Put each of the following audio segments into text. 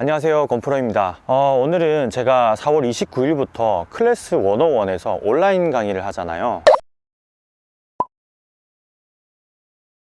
안녕하세요 건프로입니다. 어, 오늘은 제가 4월 29일부터 클래스 101에서 온라인 강의를 하잖아요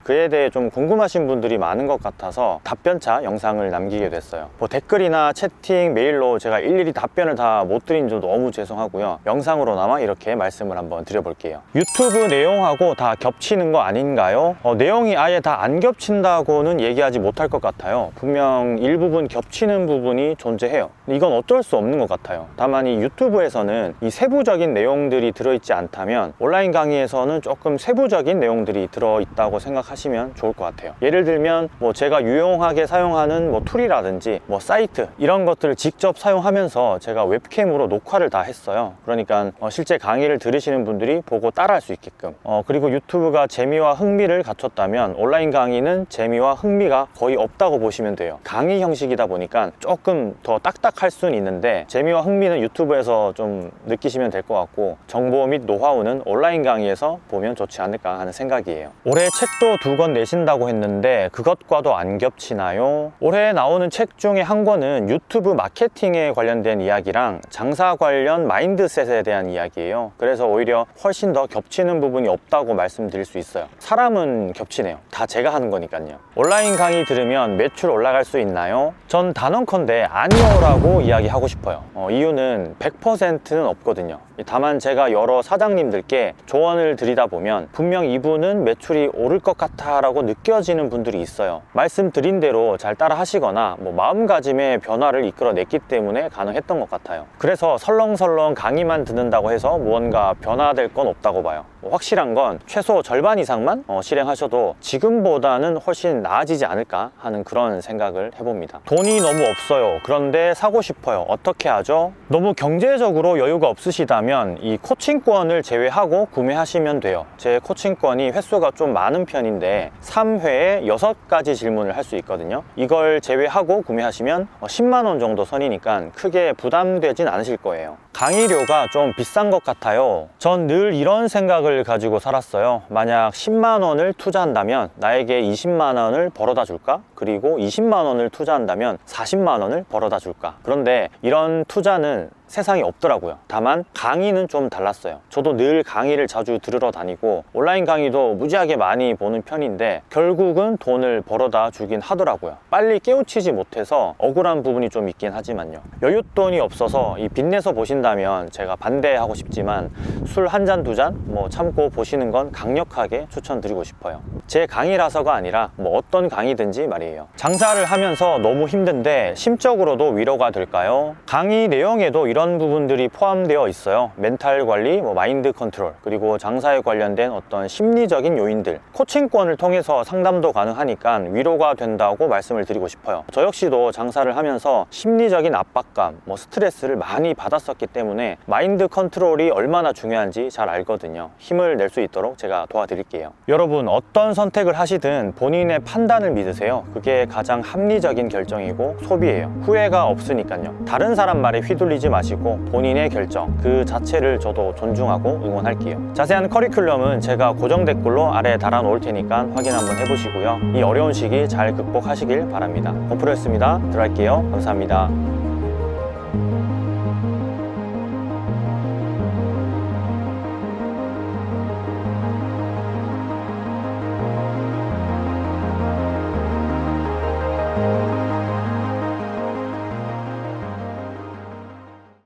그에 대해 좀 궁금하신 분들이 많은 것 같아서 답변차 영상을 남기게 됐어요. 뭐 댓글이나 채팅, 메일로 제가 일일이 답변을 다 못 드린 점 너무 죄송하고요. 영상으로나마 이렇게 말씀을 한번 드려볼게요. 유튜브 내용하고 다 겹치는 거 아닌가요? 어, 내용이 아예 다 안 겹친다고는 얘기하지 못할 것 같아요. 분명 일부분 겹치는 부분이 존재해요. 이건 어쩔 수 없는 것 같아요. 다만 이 유튜브에서는 이 세부적인 내용들이 들어있지 않다면 온라인 강의에서는 조금 세부적인 내용들이 들어있다고 생각하시면 좋을 것 같아요. 예를 들면 뭐 제가 유용하게 사용하는 뭐 툴이라든지 뭐 사이트 이런 것들을 직접 사용하면서 제가 웹캠으로 녹화를 다 했어요. 그러니까 어, 실제 강의를 들으시는 분들이 보고 따라할 수 있게끔. 어, 그리고 유튜브가 재미와 흥미를 갖췄다면 온라인 강의는 재미와 흥미가 거의 없다고 보시면 돼요. 강의 형식이다 보니까 조금 더 딱딱할 수는 있는데 재미와 흥미는 유튜브에서 좀 느끼시면 될 것 같고 정보 및 노하우는 온라인 강의에서 보면 좋지 않을까 하는 생각이에요. 올해 책도 두권 내신다고 했는데 그것과도 안 겹치나요? 올해 나오는 책 중에 한 권은 유튜브 마케팅에 관련된 이야기랑 장사 관련 마인드셋에 대한 이야기예요. 그래서 오히려 훨씬 더 겹치는 부분이 없다고 말씀드릴 수 있어요. 사람은 겹치네요. 다 제가 하는 거니까요. 온라인 강의 들으면 매출 올라갈 수 있나요? 전 단언컨대 아니요라고 이야기하고 싶어요. 어, 이유는 100%는 없거든요. 다만 제가 여러 사장님들께 조언을 드리다 보면 분명 이분은 매출이 오를 것 같아 라고 느껴지는 분들이 있어요. 말씀드린 대로 잘 따라 하시거나 뭐 마음가짐의 변화를 이끌어냈기 때문에 가능했던 것 같아요. 그래서 설렁설렁 강의만 듣는다고 해서 무언가 변화될 건 없다고 봐요. 뭐 확실한 건 최소 절반 이상만 어, 실행하셔도 지금보다는 훨씬 나아지지 않을까 하는 그런 생각을 해봅니다. 돈이 너무 없어요. 그런데 사고 싶어요. 어떻게 하죠? 너무 경제적으로 여유가 없으시다면 이 코칭권을 제외하고 구매하시면 돼요. 제 코칭권이 횟수가 좀 많은 편인데 3회에 6가지 질문을 할 수 있거든요. 이걸 제외하고 구매하시면 10만원 정도 선이니까 크게 부담되진 않으실 거예요 강의료가 좀 비싼 것 같아요 전 늘 이런 생각을 가지고 살았어요 만약 10만 원을 투자한다면 나에게 20만 원을 벌어다 줄까? 그리고 20만 원을 투자한다면 40만 원을 벌어다 줄까? 그런데 이런 투자는 세상에 없더라고요. 다만 강의는 좀 달랐어요. 저도 늘 강의를 자주 들으러 다니고 온라인 강의도 무지하게 많이 보는 편인데 결국은 돈을 벌어다 주긴 하더라고요. 빨리 깨우치지 못해서 억울한 부분이 좀 있긴 하지만요. 여윳돈이 없어서 이 빚내서 보신다 면 제가 반대하고 싶지만 술 한 잔 두 잔 뭐 참고 보시는 건 강력하게 추천드리고 싶어요. 제 강의라서가 아니라 뭐 어떤 강의든지 말이에요. 장사를 하면서 너무 힘든데 심적으로도 위로가 될까요? 강의 내용에도 이런 부분들이 포함되어 있어요. 멘탈 관리, 뭐 마인드 컨트롤, 그리고 장사에 관련된 어떤 심리적인 요인들. 코칭권을 통해서 상담도 가능하니까 위로가 된다고 말씀을 드리고 싶어요. 저 역시도 장사를 하면서 심리적인 압박감, 뭐 스트레스를 많이 받았었기 때문에 마인드 컨트롤이 얼마나 중요한지 잘 알거든요. 힘을 낼 수 있도록 제가 도와드릴게요. 여러분, 어떤 선택을 하시든 본인의 판단을 믿으세요. 그게 가장 합리적인 결정이고 소비예요. 후회가 없으니까요. 다른 사람 말에 휘둘리지 마시고 본인의 결정 그 자체를 저도 존중하고 응원할게요. 자세한 커리큘럼은 제가 고정 댓글로 아래에 달아 놓을 테니까 확인 한번 해보시고요. 이 어려운 시기 잘 극복하시길 바랍니다. 건프로였습니다. 들어갈게요. 감사합니다.